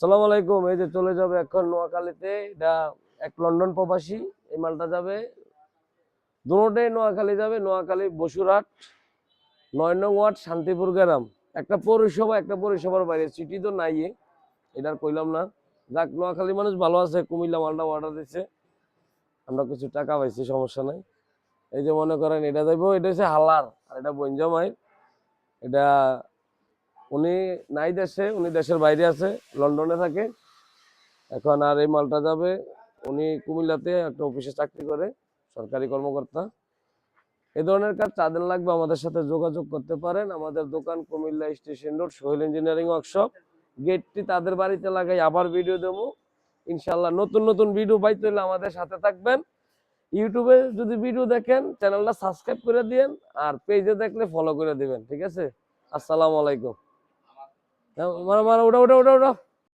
সালাম আলাইকুম এই যে চলে যাবে এখন নোয়াখালীতে। এটা এক লন্ডন প্রবাসী এই মালটা যাবে। দুটোটাই নোয়াখালী যাবে নোয়াখালী বসুরহাট নয় নং ওয়ার্ড শান্তিপুর গ্রাম। একটা পৌরসভা একটা পৌরসভার বাইরে সিটি তো নাই এ, এটা আর কইলাম না। যাক নোয়াখালী মানুষ ভালো আছে কুমিল্লা মালটা অর্ডার দিচ্ছে আমরা কিছু টাকা পাইছি সমস্যা নাই। এই যে মনে করেন এটা যাইবো এটা হচ্ছে হালার আর এটা বঞ্জামাই এটা উনি নাই দেশে, উনি দেশের বাইরে আছে, লন্ডনে থাকে। এখন আর এই মালটা যাবে, উনি কুমিল্লাতে একটা অফিসে চাকরি করে, সরকারি কর্মকর্তা। এ ধরনের কাজ যাদের লাগবে, আমাদের সাথে যোগাযোগ করতে পারেন। আমাদের দোকান Cumilla station road, Sohel engineering workshop. গেটটি তাদের বাড়িতে লাগাই, আবার ভিডিও দেবো। ইনশাল্লাহ নতুন নতুন ভিডিও পাইতে হলে আমাদের সাথে থাকবেন। ইউটিউবে যদি ভিডিও দেখেন, চ্যানেলটা সাবস্ক্রাইব করে দিয়েন, আর পেজে দেখলে ফলো করে দিবেন, ঠিক আছে? আসসালামু আলাইকুম। মারা মারা ওটা ওটা ওটা ওটা